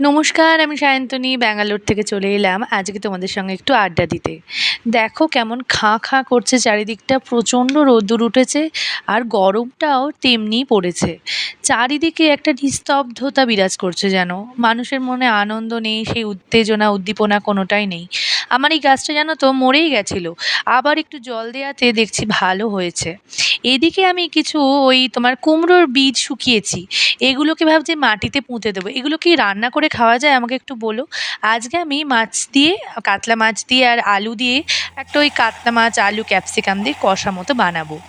নমস্কার, আমি সায়ন্তনী, ব্যাঙ্গালোর থেকে চলে এলাম আজকে তোমাদের সঙ্গে একটু আড্ডা দিতে। দেখো কেমন খাঁ খাঁ করছে চারিদিকটা, প্রচণ্ড রোদ্দুর উঠেছে আর গরমটাও তেমনি পড়েছে। চারিদিকে একটা নিস্তব্ধতা বিরাজ করছে যেন। মানুষের মনে আনন্দ নেই, সেই উত্তেজনা, উদ্দীপনা কোনোটাই নেই। আমার এই গাছটা জানো তো মরেই গেছিল। আবার একটু জল দেওয়াতে দেখছি ভালো হয়েছে। এদিকে আমি কিছু ওই তোমার কুমড়োর বীজ শুকিয়েছি। এগুলোকে ভাবছি মাটিতে পুঁতে দেবো। এগুলো কি রান্না করে খাওয়া যায় আমাকে একটু বলো? আজকে আমি মাছ দিয়ে, কাতলা মাছ দিয়ে আর আলু দিয়ে একটা ওই কাতলা মাছ, আলু, ক্যাপসিকাম দিয়ে কষা মতো বানাবো।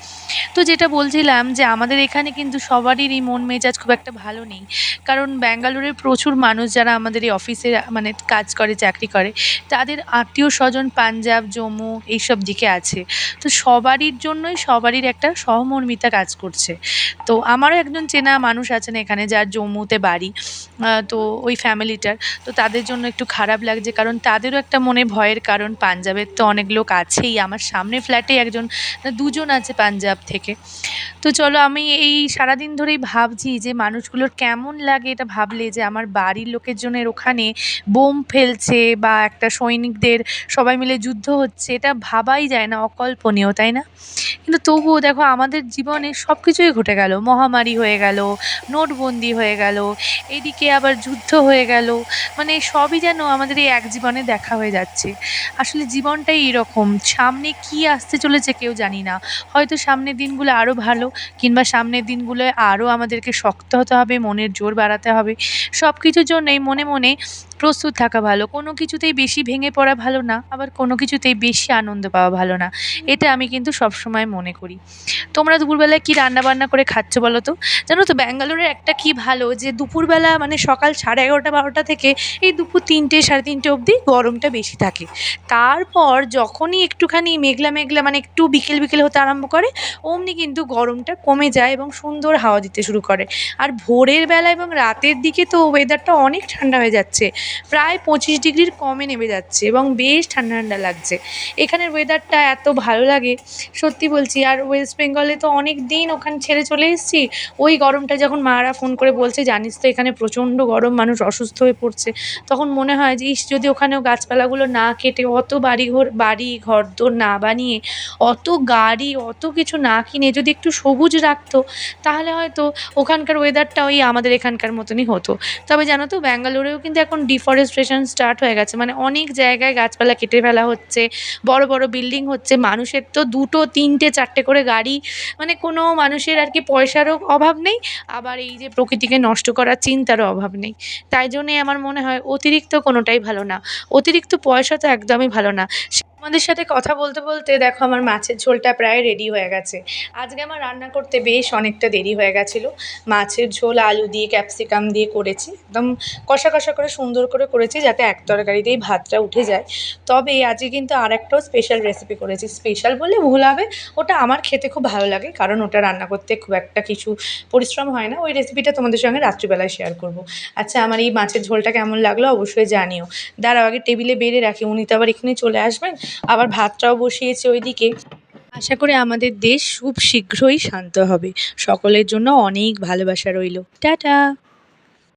তো যেটা বলছিলাম যে আমাদের এখানে কিন্তু সবারই মন মেজাজ খুব একটা ভালো নেই। কারণ ব্যাঙ্গালোরের প্রচুর মানুষ যারা আমাদের এই অফিসে মানে কাজ করে, চাকরি করে, তাদের আত্মীয় স্বজন পাঞ্জাব, জম্মু এইসব দিকে আছে। তো সবারই জন্যই সবারই একটা সহমর্মিতা কাজ করছে। তো আমারও একজন চেনা মানুষ আছেন এখানে, যার জম্মুতে বাড়ি তো ওই ফ্যামিলিটার। তো তাদের জন্য একটু খারাপ লাগছে, কারণ তাদেরও একটা মনে ভয়ের কারণ। পাঞ্জাবের তো অনেক লোক আছেই, আমার সামনে ফ্ল্যাটে একজন দুজন আছে পাঞ্জাব থেকে। তো চলো আমি এই সারাদিন ধরেই ভাবছি যে মানুষগুলোর কেমন লাগে এটা ভাবলে যে আমার বাড়ির লোকের জন্য ওখানে বোম ফেলছে বা একটা সৈনিকদের সবাই মিলে যুদ্ধ হচ্ছে, এটা ভাবাই যায় না, অকল্পনীয়, তাই না? কিন্তু তবুও দেখো আমাদের জীবনে সব কিছুই ঘটে গেল, মহামারী হয়ে গেল, নোটবন্দি হয়ে গেল, এদিকে আবার যুদ্ধ হয়ে গেল মানে সবই যেন আমাদের এই এক জীবনে দেখা হয়ে যাচ্ছে। আসলে জীবনটাই এরকম, সামনে কী আসতে চলেছে কেউ জানি না। হয়তো সামনের দিনগুলো আরও ভালো, কিংবা সামনের দিনগুলোয় আরও আমাদেরকে শক্ত হতে হবে, মনের জোর বাড়াতে হবে। সব কিছুর জন্যই মনে মনে প্রস্তুত থাকা ভালো, কোনো কিছুতেই বেশি ভেঙে পড়া ভালো না, আবার কোনো কিছুতেই বেশি আনন্দ পাওয়া ভালো না। এটা আমি কিন্তু সবসময় মনে করি। তোমরা দুপুরবেলায় কী রান্নাবান্না করে খাচ্ছ বলো তো? জানো তো ব্যাঙ্গালোরের একটা কী ভালো যে দুপুরবেলা মানে সকাল সাড়ে এগারোটা, বারোটা থেকে এই দুপুর তিনটে, সাড়ে তিনটে অবধি গরমটা বেশি থাকে। তারপর যখনই একটুখানি মেঘলা মেঘলা মানে একটু বিকেল বিকেল হতে আরম্ভ করে, অমনি কিন্তু গরমটা কমে যায় এবং সুন্দর হাওয়া দিতে শুরু করে। আর ভোরের বেলা এবং রাতের দিকে তো ওয়েদারটা অনেক ঠান্ডা হয়ে যাচ্ছে। প্রায় পঁচিশ ডিগ্রির কমে নেমে যাচ্ছে এবং বেশ ঠান্ডা ঠান্ডা লাগছে। এখানের ওয়েদারটা এত ভালো লাগে, সত্যি বলছি। আর ওয়েস্ট বেঙ্গলে তো অনেক দিন ওখানে ছেড়ে চলে এসেছি। ওই গরমটা যখন মারা ফোন করে বলছে, জানিস তো এখানে প্রচণ্ড গরম, মানুষ অসুস্থ হয়ে পড়ছে। তখন মনে হয় যে, ইস, যদি ওখানেও গাছপালাগুলো না কেটে অত বাড়ি ঘর বাড়ি, ঘরদোর না বানিয়ে, অত গাড়ি, অত কিছু না কিনে যদি একটু সবুজ রাখতো, তাহলে হয়তো ওখানকার ওয়েদারটা ওই আমাদের এখানকার মতনই হতো। তবে জানো তো ব্যাঙ্গালোরেও কিন্তু এখন ডিফরেস্টেশন স্টার্ট হয়ে গেছে। মানে অনেক জায়গায় গাছপালা কেটে ফেলা হচ্ছে, বড় বড় বিল্ডিং হচ্ছে, মানুষের তো দুটো, তিনটে, চারটে করে গাড়ি মানে কোনো মানুষের আর কি পয়সারও অভাব নেই, আবার এই যে প্রকৃতিকে নষ্ট করার চিন্তারও অভাব নেই। তাই জন্যে আমার মনে হয় অতিরিক্ত কোনোটাই ভালো না। অতিরিক্ত পয়সা তো একদমই ভালো না। তোমাদের সাথে কথা বলতে বলতে দেখো আমার মাছের ঝোলটা প্রায় রেডি হয়ে গেছে। আজকে আমার রান্না করতে বেশ অনেকটা দেরি হয়ে গেছিল। মাছের ঝোল, আলু দিয়ে ক্যাপসিকাম দিয়ে করেছি। একদম কষা কষা করে সুন্দর করে করেছি যাতে এক তরকারিতেই ভাতটা উঠে যায়। তবে আজকে কিন্তু আর একটাও স্পেশাল রেসিপি করেছি। স্পেশাল বললে ভুল হবে, ওটা আমার খেতে খুব ভালো লাগে কারণ ওটা রান্না করতে খুব একটা কিছু পরিশ্রম হয় না। ওই রেসিপিটা তোমাদের সঙ্গে রাত্রিবেলায় শেয়ার করব। আচ্ছা আমার এই মাছের ঝোলটা কেমন লাগল অবশ্যই জানিও। দাঁড়াও, আগে টেবিলে বেড়ে রাখি। উনি তো আবার এখানে চলে আসবেন। আবার ভাতটাও বসিয়েছে ওইদিকে। আশা করি আমাদের দেশ খুব শীঘ্রই শান্ত হবে। সকলের জন্য অনেক ভালোবাসা রইল। টাটা!